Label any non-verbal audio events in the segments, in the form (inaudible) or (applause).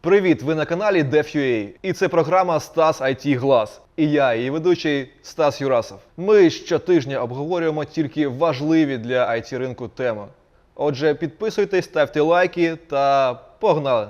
Привіт! Ви на каналі DevUA. І це програма Стас IT Глас. І я, її ведучий Стас Юрасов. Ми щотижня обговорюємо тільки важливі для IT ринку теми. Отже, підписуйтесь, ставте лайки та погнали!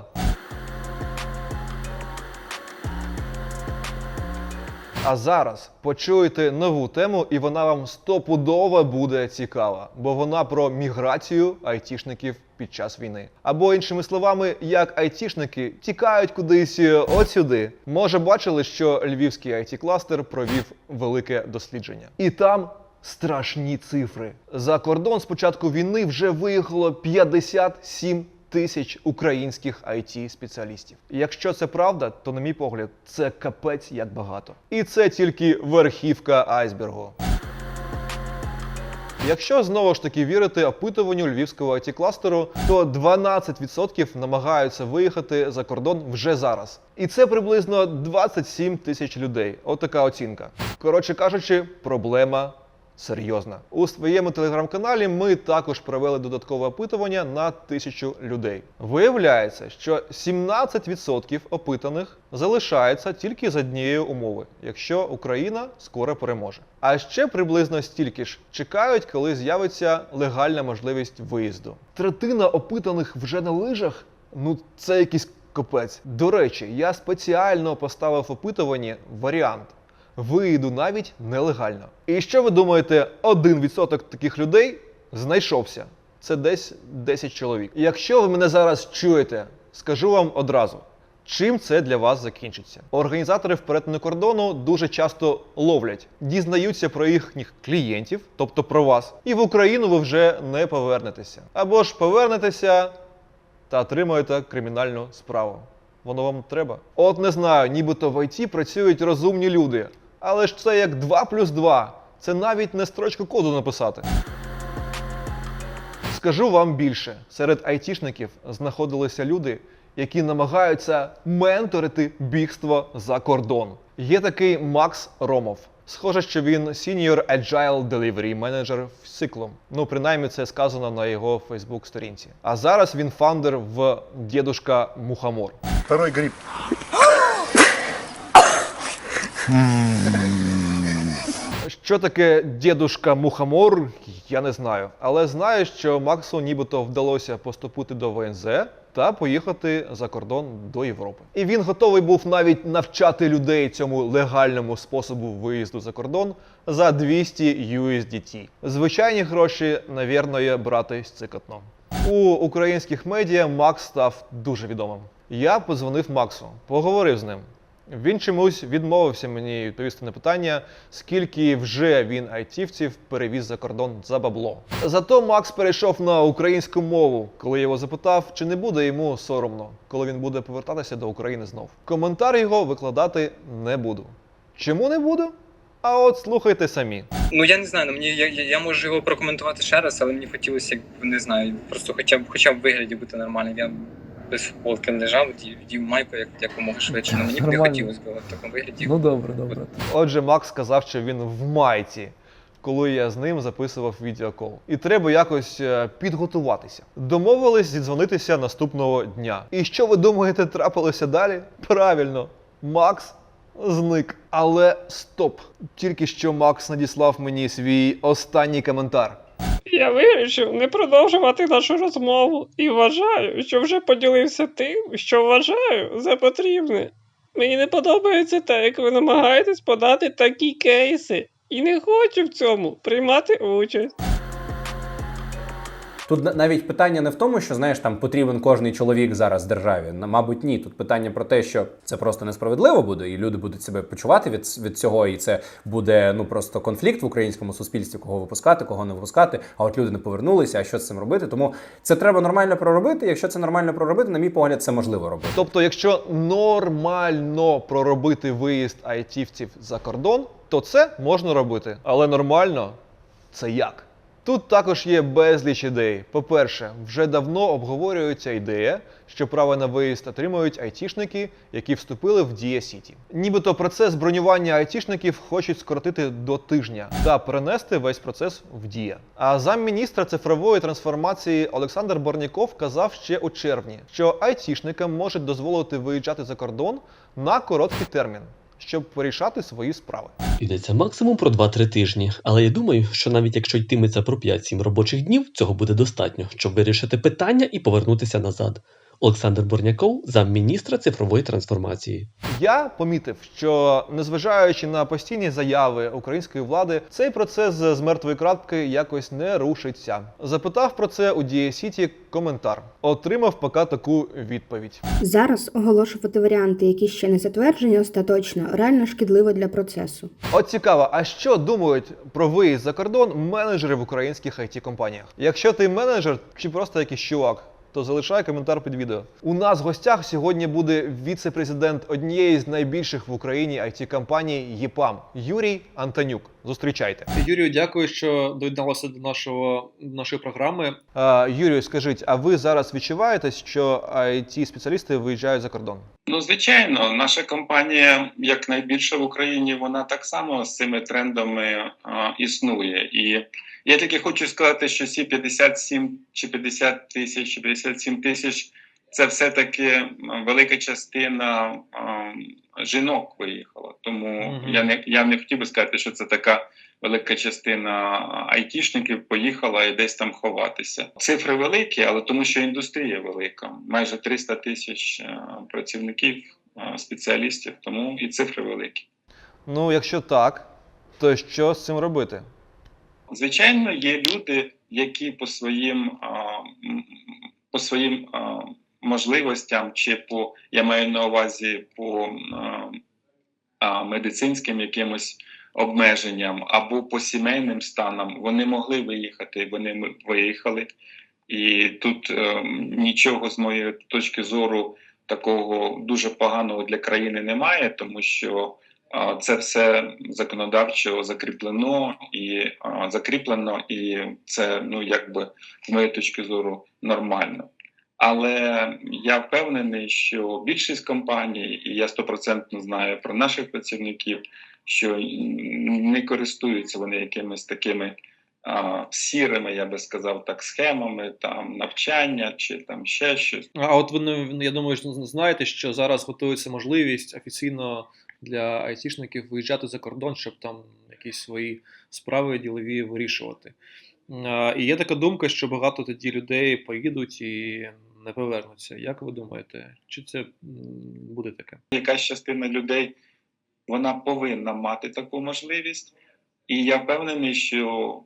А зараз почуєте нову тему, і вона вам стопудово буде цікава, бо вона про міграцію айтішників під час війни. Або іншими словами, як айтішники тікають кудись е, от сюди. Може, бачили, що львівський it кластер провів велике дослідження, і там. Страшні цифри. За кордон з початку війни вже виїхало 57 тисяч українських it спеціалістів. Якщо це правда, то на мій погляд, це капець як багато. І це тільки верхівка айсбергу. Якщо знову ж таки вірити опитуванню львівського it кластеру, то 12% намагаються виїхати за кордон вже зараз. І це приблизно 27 тисяч людей. Отака оцінка. Коротше кажучи, проблема серйозна. У своєму телеграм-каналі ми також провели додаткове опитування на тисячу людей. Виявляється, що 17% опитаних залишається тільки з однієї умови, якщо Україна скоро переможе. А ще приблизно стільки ж чекають, коли з'явиться легальна можливість виїзду. Третина опитаних вже на лижах. Ну це якийсь капець. До речі, я спеціально поставив в опитуванні варіант виїду навіть нелегально. І що ви думаєте, 1% таких людей знайшовся. Це десь 10 чоловік. Якщо ви мене зараз чуєте, скажу вам одразу. Чим це для вас закінчиться? Організатори в перетину кордону дуже часто ловлять, дізнаються про їхніх клієнтів, тобто про вас, і в Україну ви вже не повернетеся. Або ж повернетеся та отримаєте кримінальну справу. Воно вам треба? От не знаю, нібито в ІТ працюють розумні люди. Але ж це як 2 плюс 2. Це навіть не строчку коду написати. Скажу вам більше: серед айтішників знаходилися люди, які намагаються менторити бігство за кордон. Є такий Макс Ромов. Схоже, що він Senior Agile Delivery Manager в Циклом. Ну, принаймні, це сказано на його Facebook сторінці. А зараз він фаундер в Дідушка Мухомор. Второй гриб. Що таке дідушка Мухомор, я не знаю. Але знаю, що Максу нібито вдалося поступити до ВНЗ та поїхати за кордон до Європи. І він готовий був навіть навчати людей цьому легальному способу виїзду за кордон за 200 USDT. Звичайні гроші, навірно, брати цикотно. У українських медіа Макс став дуже відомим. Я подзвонив Максу, поговорив з ним. Він чомусь відмовився мені відповісти на питання, скільки вже він айтівців перевіз за кордон за бабло. Зато Макс перейшов на українську мову, коли його запитав, чи не буде йому соромно, коли він буде повертатися до України знов. Коментар його викладати не буду. Чому не буду? А от слухайте самі. Ну я не знаю, ну, мені я, я, можу його прокоментувати ще раз, але мені хотілося, як не знаю, просто хоча б хоча б вигляді бути нормальним. Я без футболки не лежав, вдів, вдів майку як якомога швидше. Ну мені б не хотілося б в такому вигляді. Ну добре, добре. Отже, Макс сказав, що він в майці, коли я з ним записував відеокол. І треба якось е, підготуватися. Домовились зідзвонитися наступного дня. І що ви думаєте, трапилося далі? Правильно, Макс зник. Але стоп! Тільки що Макс надіслав мені свій останній коментар. Я вирішив не продовжувати нашу розмову і вважаю, що вже поділився тим, що вважаю за потрібне. Мені не подобається те, як ви намагаєтесь подати такі кейси, і не хочу в цьому приймати участь. Тут навіть питання не в тому, що знаєш, там потрібен кожний чоловік зараз державі. Мабуть, ні. Тут питання про те, що це просто несправедливо буде, і люди будуть себе почувати від, від цього, і це буде ну просто конфлікт в українському суспільстві, кого випускати, кого не випускати. А от люди не повернулися. А що з цим робити? Тому це треба нормально проробити. Якщо це нормально проробити, на мій погляд, це можливо робити. Тобто, якщо нормально проробити виїзд айтівців за кордон, то це можна робити. Але нормально це як? Тут також є безліч ідей. По-перше, вже давно обговорюється ідея, що право на виїзд отримують айтішники, які вступили в Дія Сіті. Нібито процес бронювання айтішників хочуть скоротити до тижня та перенести весь процес в Дія. А замміністра цифрової трансформації Олександр Борняков казав ще у червні, що айтішникам можуть дозволити виїжджати за кордон на короткий термін, щоб вирішати свої справи. Йдеться максимум про 2-3 тижні, але я думаю, що навіть якщо йтиметься про 5-7 робочих днів, цього буде достатньо, щоб вирішити питання і повернутися назад. Олександр Борняков, замміністра цифрової трансформації. Я помітив, що незважаючи на постійні заяви української влади, цей процес з мертвої крапки якось не рушиться. Запитав про це у Дія Сіті коментар. Отримав поки таку відповідь. Зараз оголошувати варіанти, які ще не затверджені остаточно, реально шкідливо для процесу. От цікаво, а що думають про виїзд за кордон менеджери в українських it компаніях Якщо ти менеджер чи просто якийсь чувак, то залишай коментар під відео. У нас в гостях сьогодні буде віце-президент однієї з найбільших в Україні it компаній ЄПАМ Юрій Антонюк. Зустрічайте Юрію. Дякую, що доєдналося до нашого до нашої програми. А, Юрію, скажіть, а ви зараз відчуваєте, що it спеціалісти виїжджають за кордон? Ну, звичайно, наша компанія, як найбільша в Україні, вона так само з цими трендами а, існує. І я тільки хочу сказати, що ці 57 чи 50 тисяч. 50 157 тисяч це все-таки велика частина а, жінок виїхала. Тому mm -hmm. я не я не хотів би сказати, що це така велика частина айтішників поїхала і десь там ховатися. Цифри великі, але тому що індустрія велика. Майже 300 тисяч е, працівників, а, спеціалістів, тому і цифри великі. Ну, якщо так, то що з цим робити? Звичайно, є люди, які по своїм а, по своїм можливостям, чи по я маю на увазі по а, медицинським якимось обмеженням або по сімейним станам, вони могли виїхати, вони виїхали. І тут е, нічого з моєї точки зору такого дуже поганого для країни немає, тому що Це все законодавчо закріплено і закріплено, і це ну якби з моєї точки зору нормально. Але я впевнений, що більшість компаній, і я стопроцентно знаю про наших працівників, що не користуються вони якимись такими а, сірими, я би сказав, так, схемами там навчання чи там ще щось. А от ви я думаю, що знаєте, що зараз готується можливість офіційно для айтішників виїжджати за кордон, щоб там якісь свої справи ділові вирішувати. І є така думка, що багато тоді людей поїдуть і не повернуться. Як ви думаєте, чи це буде таке? якась частина людей вона повинна мати таку можливість, і я впевнений, що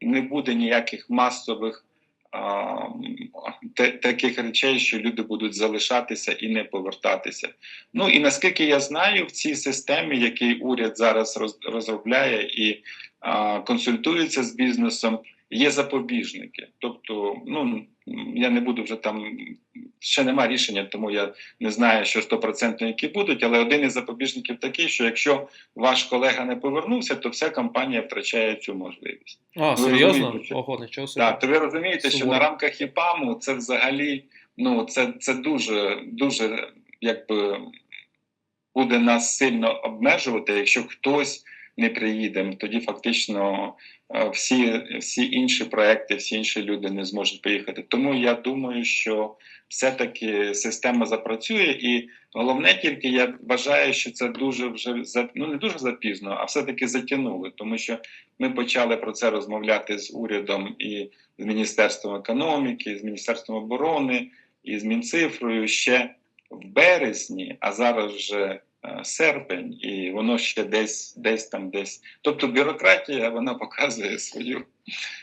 не буде ніяких масових таких речей, що люди будуть залишатися і не повертатися. Ну і наскільки я знаю, в цій системі, який уряд зараз роз- розробляє і а, консультується з бізнесом, є запобіжники. Тобто, ну я не буду вже там ще нема рішення, тому я не знаю, що стопроцентно які будуть, але один із запобіжників такий, що якщо ваш колега не повернувся, то вся компанія втрачає цю можливість. А, Ви серйозно? що- Ого, нічого собі. Так, то ви розумієте, що на рамках ІПАМу це взагалі ну це, це дуже дуже якби буде нас сильно обмежувати, якщо хтось не приїде, тоді фактично е, всі, всі інші проекти, всі інші люди не зможуть поїхати. Тому я думаю, що все-таки система запрацює, і головне тільки я вважаю, що це дуже вже за- ну не дуже запізно, а все-таки затягнули, тому що ми почали про це розмовляти з урядом і з Міністерством економіки, з Міністерством оборони і з Мінцифрою. Ще в березні, а зараз вже е, серпень, і воно ще десь, десь там, десь. Тобто бюрократія вона показує свою,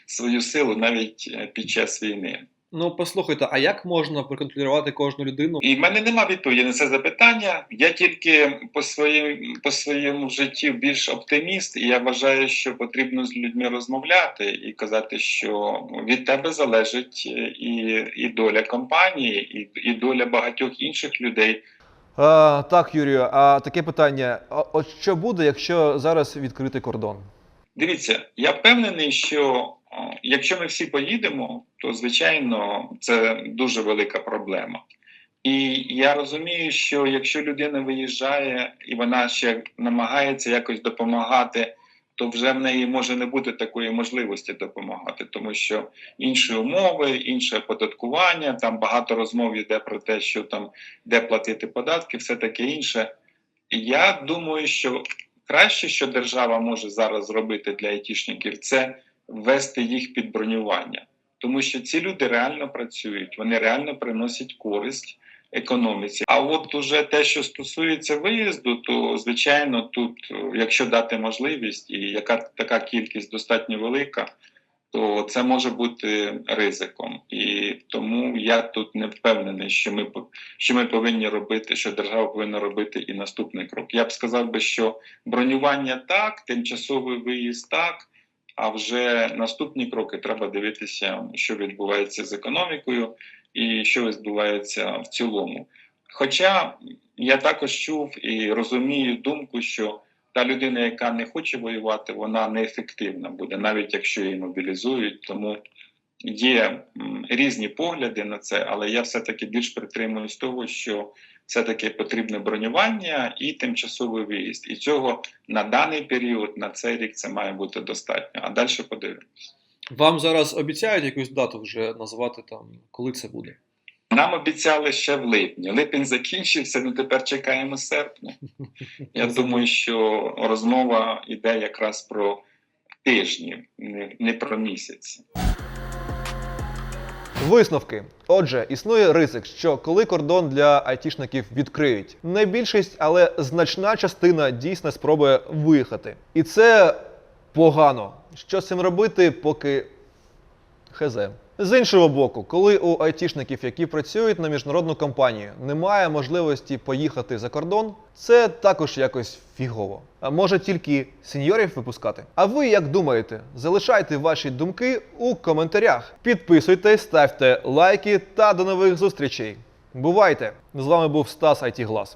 свою силу навіть е, під час війни. Ну, послухайте, а як можна проконтролювати кожну людину? І в мене нема відповіді на це запитання. Я тільки по своїм по своєму житті більш оптиміст, і я вважаю, що потрібно з людьми розмовляти і казати, що від тебе залежить е, і, і доля компанії, і, і доля багатьох інших людей. А, так, Юрію, а таке питання: А от що буде, якщо зараз відкрити кордон? Дивіться, я впевнений, що якщо ми всі поїдемо, то звичайно це дуже велика проблема. І я розумію, що якщо людина виїжджає і вона ще намагається якось допомагати, то вже в неї може не бути такої можливості допомагати, тому що інші умови, інше оподаткування, там багато розмов йде про те, що там де платити податки, все таке інше. Я думаю, що краще, що держава може зараз зробити для айтішників, це ввести їх під бронювання, тому що ці люди реально працюють, вони реально приносять користь економіці. А от уже те, що стосується виїзду, то звичайно, тут, е, якщо дати можливість, і яка така кількість достатньо велика, то це може бути ризиком. І тому я тут не впевнений, що ми що ми повинні робити, що держава повинна робити і наступний крок. Я б сказав би, що бронювання так, тимчасовий виїзд так. А вже наступні кроки треба дивитися, що відбувається з економікою і що відбувається в цілому. Хоча я також чув і розумію думку, що та людина, яка не хоче воювати, вона неефективна буде, навіть якщо її мобілізують. Тому є різні погляди на це, але я все-таки більш притримуюсь того, що все-таки потрібне бронювання і тимчасовий виїзд. І цього на даний період, на цей рік, це має бути достатньо. А далі подивимось. Вам зараз обіцяють якусь дату вже назвати там, коли це буде? Нам обіцяли ще в липні. Липень закінчився, ну тепер чекаємо серпня. (laughs) Я думаю, що розмова йде якраз про тижні, не, про місяці. Висновки. Отже, існує ризик, що коли кордон для айтішників відкриють, не більшість, але значна частина дійсно спробує виїхати. І це погано. Що з цим робити, поки хз. З іншого боку, коли у айтішників, які працюють на міжнародну компанію, немає можливості поїхати за кордон, це також якось фігово. А може тільки сеньорів випускати? А ви як думаєте? Залишайте ваші думки у коментарях. Підписуйтесь, ставте лайки та до нових зустрічей. Бувайте! З вами був Стас IT.